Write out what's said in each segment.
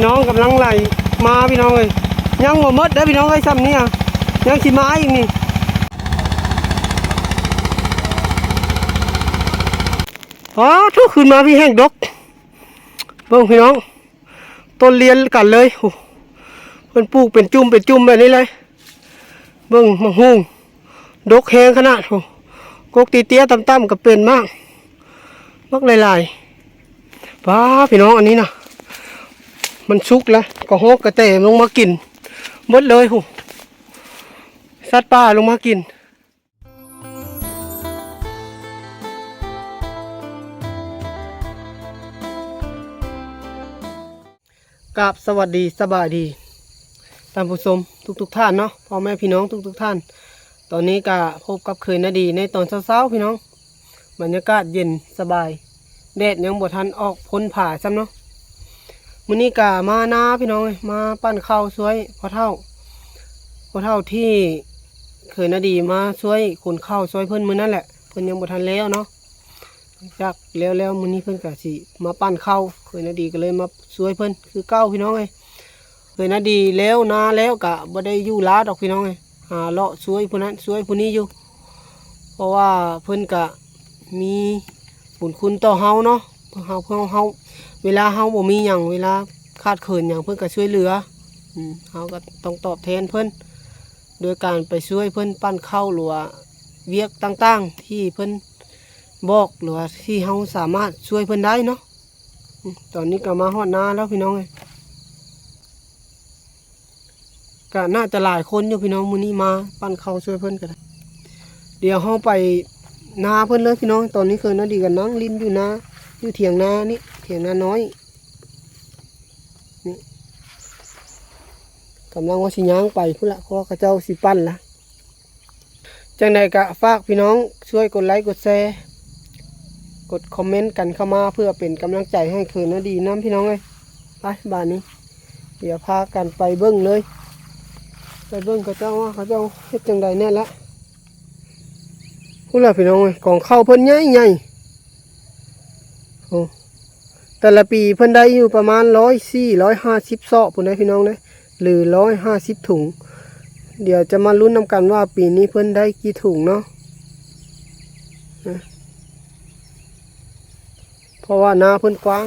พี่น้องกำลังไหลมาพี่น้องเลยยังบ่หมดเด้พี่น้องเอ้ซ้ำนี่ยยังสิมาอีกนี่อ๋อทุกคืนมาพี่แห้งดกเบิ่งพี่น้องต้นเรียนกันเลยโอ้เพิ่นปลูกเป็นจุ่มเป็นจุ่มแบบนี้เลยเบิ่งมังหุงดกแหงขนาดโอ้กกตีเตี้ยต่ำๆก็เป็นมากมักหลายๆป้าพี่น้องอันนี้นะ มันสุกแล้วก็ฮกกระเตมลงมากินหมดเลยโหสัตว์ป่าลงมากินกับสวัสดีสบายดีท่านผู้ชมทุกทุกๆท่านเนาะพ่อแม่พี่น้องทุกทุกๆท่าน ตอนนี้ก็พบกับคืนนาดีในตอนเช้าๆพี่น้องบรรยากาศเย็นสบายแดดยังบ่ทันออกพ้นผ่าซ้ำเนาะ มื้อนี้ก็มานาพี่น้องเอ้ยมาปั้นข้าวสวยพอเท่าพอเท่าที่เคยนาดีมาช่วยขนข้าวช่วยเพิ่นมื้อนั่นแหละเพิ่นยังบ่ทันแล้วเนาะจากแล้วแล้วมื้อนี้เพิ่นก็สิมาปั้นข้าวเคยนาดีก็เลยมาช่วยเพิ่นคือเก้าพี่น้องเอ้ยเคยนาดีแล้วนาแล้วก็บ่ได้อยู่ลาดอกพี่น้องเอ้ยหาเลาะช่วยผู้นั้นช่วยผู้นี้อยู่ เพราะว่าเพิ่นก็มีบุญคุณต่อเฮาเนาะเพื่อเฮาเพื่อเฮา เวลาเฮาบ่มีหยังเวลาขาดเขินหยังเพิ่นก็ช่วยเหลืออืมเฮาก็ต้องตอบแทนเพิ่นโดยการไปช่วยเพิ่นปั้นข้าวหรือว่าเวียกต่างๆ ที่เพิ่นบอกหรือว่าที่เฮาสามารถช่วยเพิ่นได้เนาะอืมตอนนี้ก็มาฮอดนาแล้วพี่น้องเอ้ยก็น่าจะหลายคนอยู่พี่น้องมื้อนี้มาปั้นข้าวช่วยเพิ่นก็ได้เดี๋ยวเราไปนาเพิ่นเลยพี่น้องตอนนี้เคยนาดีกันนั่งลิ้นอยู่นาอยู่เถียงนานี่ ถียงนาน้อยนี่กำลังว่าสิย่างไปพุ่นละเพราะว่าเจ้าสิปั้นละจังใดกะฝากพี่น้องช่วยกดไลค์กดแชร์กดคอมเมนต์กันเข้ามาเพื่อเป็นกำลังใจให้คืนนาดีน้ำพี่น้องเลยไปบ้านนี้ เดี๋ยวพากันไปเบิ้งเลย ไปเบิ้งเขาเจ้าว่าเขาเจ้าเฮ็ดจังใดแน่ละพูดแล้วพี่น้องเอ้ยกองเข้าเพิ่นใหญ่ใหญ่โอ้ แต่ละปีเพิ่นได้อยู่ประมาณร้อยสี่ร้อยห้าสิบซอกพุ่นได้พี่น้องเลยหรือร้อยห้าสิบถุง เดี๋ยวจะมาลุ้นนำกันว่าปีนี้เพิ่นได้กี่ถุงเนาะเพราะว่านาเพิ่นกว้าง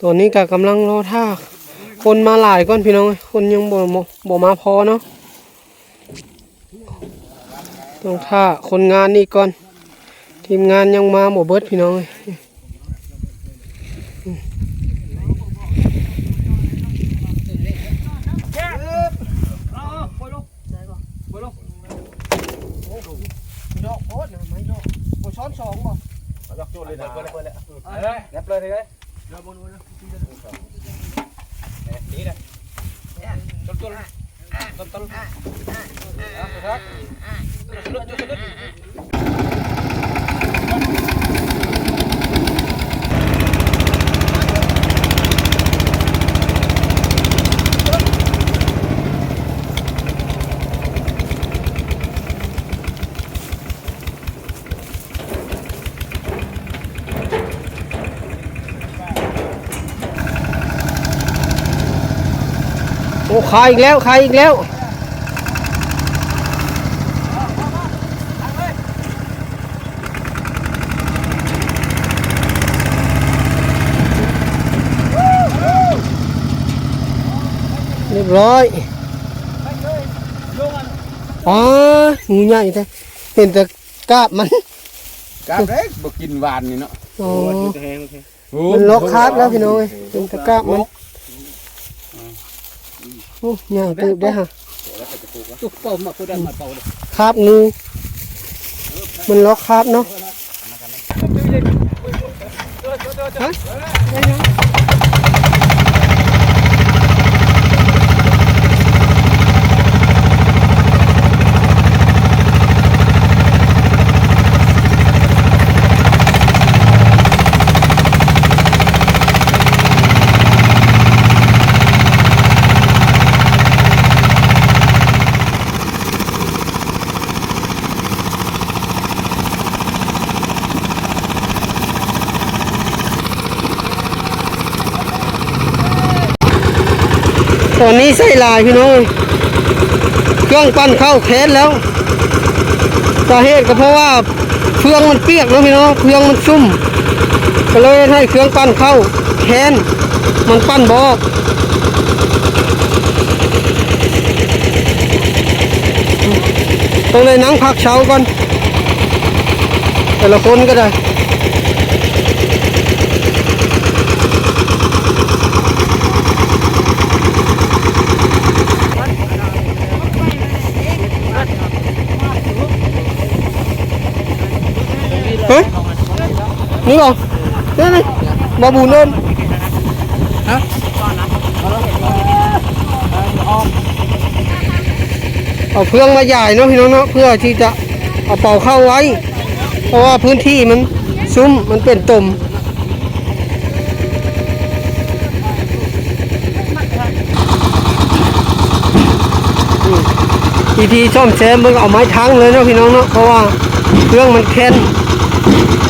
ตอนนี้ก็กำลังรอท่าคนมาหลายก่อนพี่น้อง คนยังบ่บ่มาพอเนาะ ต้องท่าคนงานนี่ก่อน ทีมงานยังมาบ่เบิดพี่น้องเอ้ยดอกโคตรนะไม่ดอกบ่ช้อนสองบ่ยกจุดเลยนะเปิดเลยเปิดเลยเงียบเลยทีเลยเดี๋ยวบนนู้นนะนี่นะจุดจุดนต้นอะครับจุดจุดจุด โอ้ขายอีกแล้วขายอีกแล้ว ยบร้อยอ๋องูใหญ่แท้เห็นแต่กาบมันกาบเล็กบกินหวานนี่เนาะอ๋อแห้งมันล็อกคาบแล้วพี่น้องเอ้ยเห็นแต่กาบมันโอ้ใหญ่ตืบได้อฮะตุ๊กเป่ามาพูดได้มาเป่าเลยคาบงูมันล็อกคาบเนาะฮะ อนนี้ใส่ลายพี่น้องเครื่องปั้นเข้าแค้นแล้วสาเหตุก็เพราะว่าเครื่องมันเปียกนะพี่น้องเครื่องมันชุ่มก็เลยให้เครื่องปั้นเข้าแค้นมันปั้นบออกต้องเลยนั่งพักเช้าก่อนแต่ละคนก็ได้ ฮ้ยนี่บ่นี่นี่บ่บูนเอินเอาเพื่องมาใหญ่เนาะพี่น้องเนาะเพื่อที่จะเอาเป่าเข้าไว้ เพราะว่าพื้นที่มันซุ้มมันเป็นตุ่มอืมวิธีซ่อมแซมมึงเอาไม้ทั้งเลยเนาะพี่น้องเนาะเพราะว่าเครื่องมันแค้น Thank you.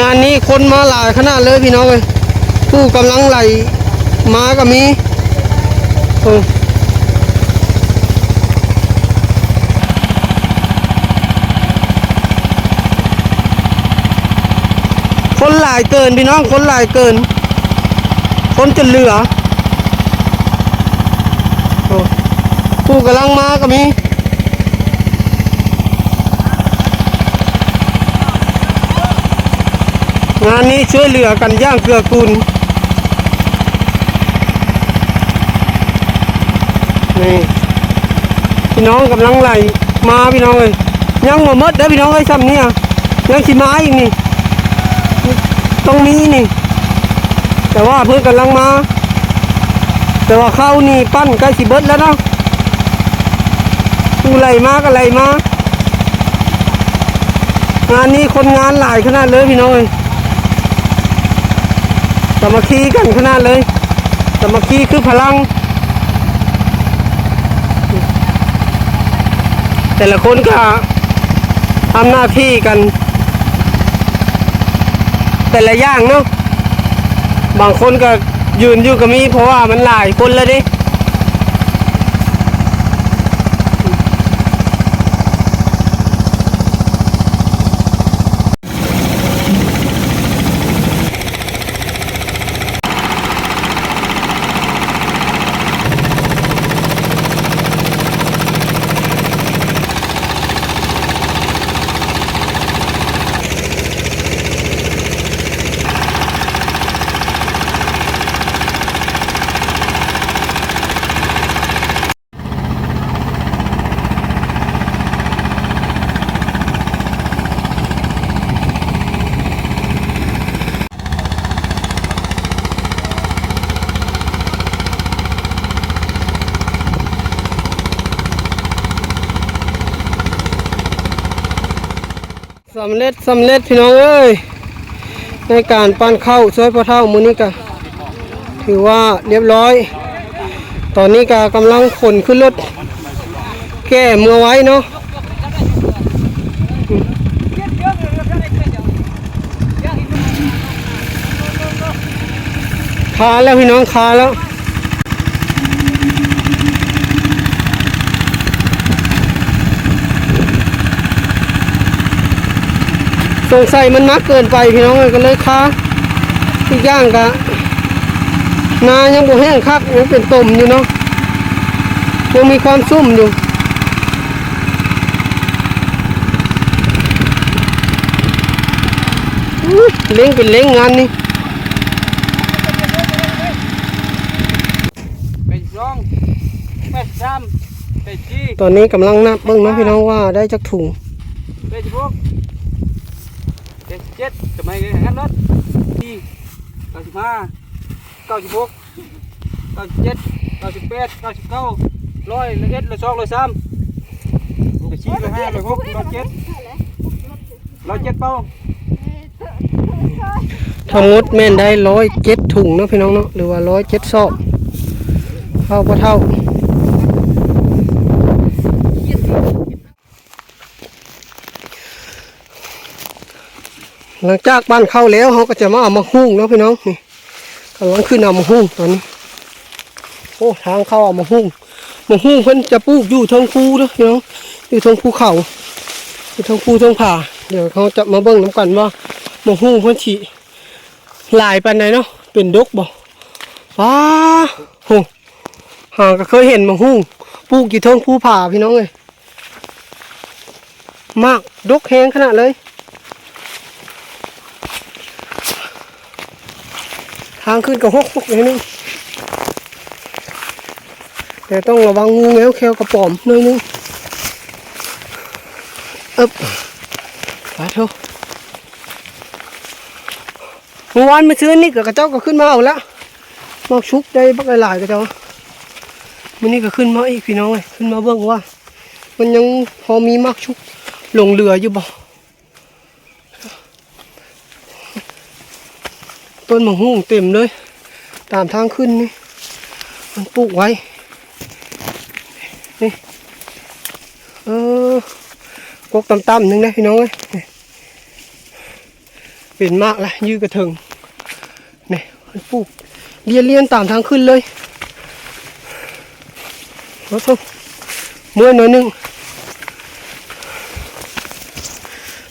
งานนี้คนมาหลายขนาดเลยพี่น้องเลยผู้กำลังไหลมาก็มีโอ้คนหลายเกินพี่น้องคนหลายเกิน คนจะเหลือโอ้ผู้กำลังมาก็มี งานนี้ช่วยเหลือกันย่างเกลือกูลนี่พี่น้องกำลังไหลมาพี่น้องเลยยังมามดเด้พี่น้องเอ้ซ้ำเนี่ยยังสิมาอีกนี่ตรงนี้นี่ แต่ว่าเพื่อนกำลังมา แต่ว่าเข้านี่ปั้นใกล้สิเบิดแล้วเนาะกูไหลมาก็ไหลมางานนี้คนงานหลายขนาดเลยพี่น้องเอ้ย สามัคคีกันขนาดเลยสามัคคีคือพลัง แต่ละคนก็ทำหน้าที่กัน แต่ละอย่างเนาะบางคนก็ยืนอยู่กับมีเพราะว่ามันหลายคนแล้วดิ ร็จสำเร็จพี่น้องเอ้ยในการปั้นข้าวช่วยพ่อเท่ามือนี้ก็ถือว่าเรียบร้อย ตอนนี้ก็กำลังขนขึ้นรถแก้เมื่อไว้เนาะคาแล้วพี่น้องคาแล้ว สงสัยมันนักเกินไปพี่น้องเอ้ยก็เลยค้าอีกอย่างกะนายังบ่แห้งคักยังเป็นตุ่มอยู่เนาะยังมีความซุ่มอยู่อุ๊ยเล้งเป็นเล้งงานนี่เป็นสองเป็นสามเป็นสี่ตอนนี้กำลังนับเบิ่งนะพี่น้องว่าได้จักถุง เจ็ดสิบเจ็ดจะไม่ไงงั้นรถที่เก้าสิบห้าเก้าสิบหกเก้าสิบเจ็ดเก้าสิบแปดเก้าสิบเก้าร้อยร้อยเอ็ดร้อยสองร้อยสามร้อยสี่ร้อยห้าร้อยหกร้อยเจ็ดร้อยเจ็ดเป้าทั้งหมดแม่นได้ร้อยเจ็ดถุงเนาะพี่น้องเนาะหรือว่าร้อยเจ็ดซอบเท่าก็เท่า หลังจากบ้านเข้าแล้วเขาก็จะมาเอามาหุ้งเนาะพี่น้องนี่กำลังขึ้นเอามาหุ้งตอนนี้โอ้ทางเข้าเอามาหุ้งมาหุ้งเพิ่นจะปลูกอยู่ทางภูเนาะพี่น้องอยู่ทางภูเขาอยู่ทางภูทางผาเดี๋ยวเขาจะมาเบิ่งน้ำกันว่ามาหุ้งเพิ่นฉีลายปานใดเนาะเป็นดกบ่ว้าโหหาก็เคยเห็นมาหุ้งปลูกอยู่ทางภูผาพี่น้องเลยมากดกแหงขนาดเลย ทางขึ้นก็หกหกอย่างนึงแต่ต้องระวังงูแงวแควกระป๋อมหน่อยนึงอึบไปเถอะเมื่อวานมาซื้อนี่ก็กระเจ้าก็ขึ้นมาเอาละมอกชุกได้บักหลายๆกระเจ้ามันนี่ก็ขึ้นมาอีกพี่น้องเลยขึ้นมาเบิ่งว่า มันยังพอมีมากชุกหลงเหลืออยู่บ่ ต้นมะฮุ่งเต็มเลย ตามทางขึ้นนี่ มันปลูกไว้ นี่ เออกกต่ำๆหนึงนะพี่น้องเอ้ยนี่เป็นมากละยืดกระเถิงนี่มันปลูกเลียนเลียนๆตามทางขึ้นเลยเอาเถอะเมื่อหน่อยนึง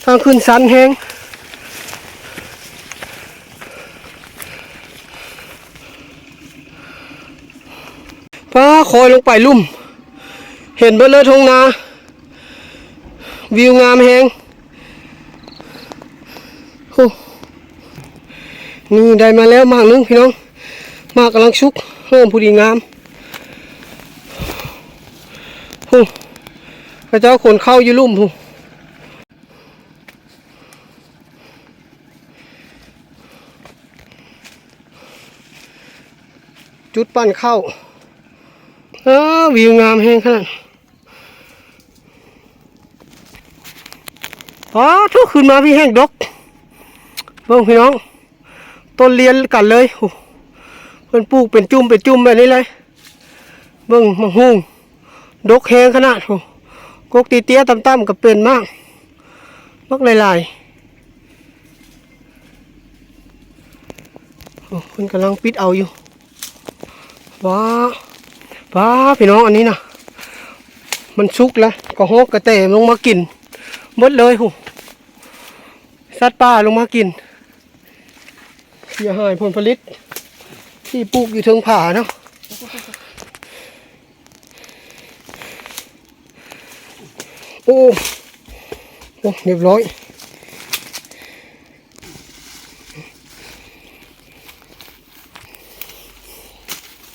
ทางขึ้นสันแห้ง ป้า คอยลงไปลุ่ม เห็นเบดเลยทงนา วิวงามแฮงโอ้นี่ได้มาแล้วมากนึงพี่น้อง มากกำลังชุกเริ่มผู้ดีงามโอ้พระเจ้าขนเข้าอยู่ลุ่มผู้จุดปั้นเข้า เออวิวงามแห้งขนาดอ๋อทุกขึ้นมาพี่แห้งดกเบิ่งพี่น้อง ต้นเลียนกันเลยโอ้เพิ่นปลูกเป็นจุ่มเป็นจุ่มแบบนี้เลย เบิ่งมังหุงดกแห้งขนาดโอ้กกตีเตี้ยต่ำๆกับเป็นมากมักหลายๆโอ้เพิ่นกำลังปิดเอาอยู่ว้า ป้าพี่น้องอันนี้นะมันชุกแล้วก็ฮกกระเตมลงมากินหมดเลยหูสัตว์ป่าลงมากินเสียหายผลผลิต ที่ปลูกอยู่เทิงผาเนาะโอ้โอ้เรียบร้อย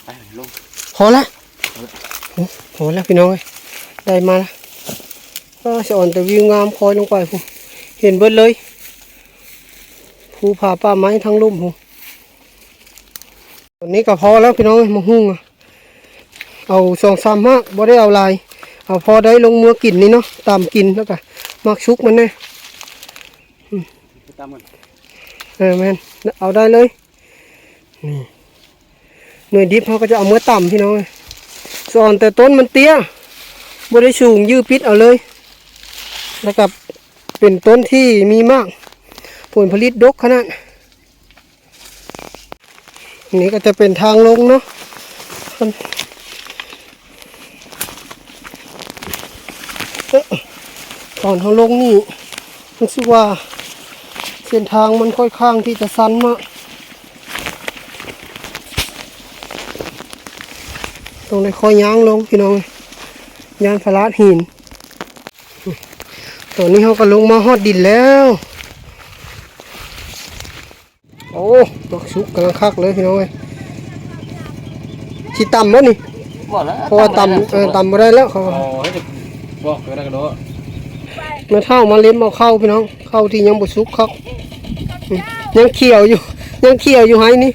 ไปลงพอละโอ้ พอแล้วพี่น้องเอ้ยได้มาและก็สอนแต่วิวงามคอยลงไปผมเห็นเบิดเลยภูผาป่าไม้ทั้งลุ่มผมวันนี้ก็พอแล้วพี่น้องเอ้ยมาหุ้งเอาสองสามมากบ่ได้เอาลายเอาพอได้ลงมือกินนี่เนาะตามกินแล้วก็มักชุกมันแน่ไปตามกันเออแมนเอาได้เลยนี่หน่วยดิบเขาก็จะเอาเมื่อต่ำพี่น้องเอ้ย สอนแต่ต้นมันเตี้ยบ่ได้สูงยืดปิดเอาเลยแล้วกับเป็นต้นที่มีมาก ผลผลิตดกขนาดนี้ก็จะเป็นทางลงเนาะเอ๊ะตอนเขาลงนี่รู้สึกว่าเส้นทางมันค่อยข้างที่จะสั้นมาก ต้องได้ค่อยย่างลงพี่น้องยานพลาดหินตอนนี้เขาก็ลงมาฮอดดินแล้ว โอ้ดอกชุกกำลังคักเลยพี่น้องเอ้ยชิต่ำมั้นี่บอกแล้วเพราะว่าต่ำเออต่ำมาได้แล้วเขาโอ้ยบอกก็ได้กันเนาะมาเท่ามาเล็มเอาเข้าพี่น้อง เข้าที่ยังบ่สุกครับอืมยังเขียวอยู่ ยังเขียวอยู่ให้นี่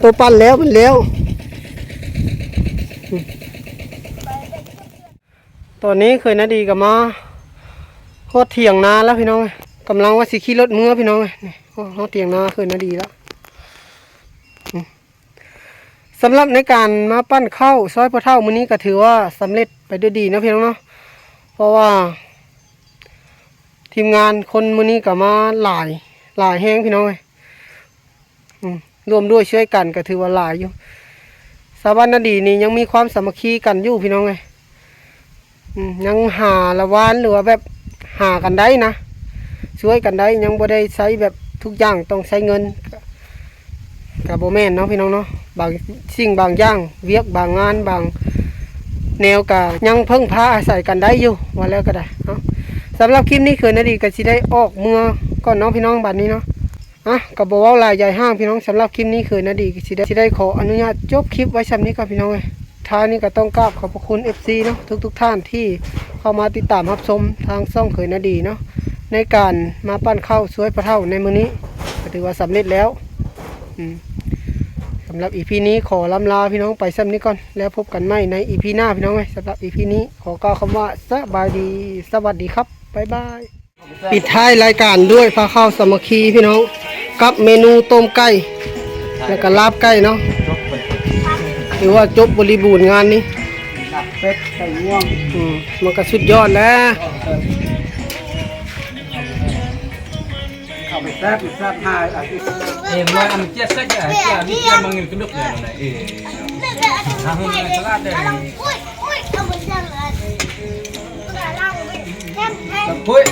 ตัวปั้นแล้วมันแล้วอืม ตอนนี้เคยนาดีกับมาโคตรเถียงนาแล้วพี่น้องกำลังว่าสิขี่รถเมื่อพี่น้องนี่โคตรเถียงนาเคยนาดีแล้วสำหรับในการมาปั้นข้าวซอยพระเท่ามื้อนี้ก็ถือว่าสำเร็จไปด้วยดีนะพี่น้องเนาะเพราะว่า ทีมงานคนมื้อนี้ก็มาหลายหลายแห้งพี่น้องเอ้ยรวมด้วยช่วยกันก็ถือว่าหลายอยู่ สาบานนาดีนี่ยังมีความสามัคคีกันอยู่พี่น้องเอ้ย ยังหาละวานหรือว่าแบบหากันได้นะช่วยกันได้ยังบ่ได้ใช้แบบทุกอย่างต้องใช้เงินกับโบแมนเนาะพี่น้องเนาะบางสิ่งบางอย่างเวียกบางงานบางแนวกะยังเพิ่งพาอาศัยกันได้อยู่ว่าแล้วก็ได้เนาะสำหรับคลิปนี้คือนาดีก็สิได้ออกเมือก่อนน้องพี่น้องบัดนี้เนาะอะกับบอกว่าลายใหญ่ห้างพี่น้องสำหรับคลิปนี้คือนาดีก็สิได้สิได้ขออนุญาตจบคลิปไว้ซ้ำนี้กับพี่น้องเลย ท้ายนี้ก็ต้องกราบขอบพระคุณ FC เนาะทุกๆท่านที่เข้ามาติดตามรับชมทางช่องเคยนาดีเนาะในการมาปั้นข้าวสวยพระเท่าในมือนี้ก็ถือว่าสำเร็จแล้วสำหรับอีพีนี้ขอลำลาพี่น้องไปซ้ำนี้ก่อนแล้วพบกันใหม่ในอีพีหน้าพี่น้องเลยสำหรับอีพีนี้ขอกล่าวคำว่าสบายดีสวัสดีครับบ๊ายบายปิดท้ายรายการด้วยพาข้าวสมัคคีพี่น้องกับเมนูต้มไก่แล้วก็ลาบไก่เนาะ ถือว่าจบบริบูรณ์งานนี้หนักเป็ดไก่ง่วงอืมมันก็สุดยอดแล้วเข้าไปแซ่บแซ่บหายอะที่ Eh, mulai am cia saja, cia ni cia manggil keduk ya mana. Eh. Tahu ni salah dah. Ui, ui, kamu jangan. Udah lama, Tem, tem. Poi.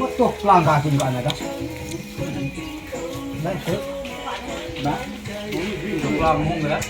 มุดตกล่างบาคุณบ้านนะจ๊ะได้เถอะนะ Keluar mung dah.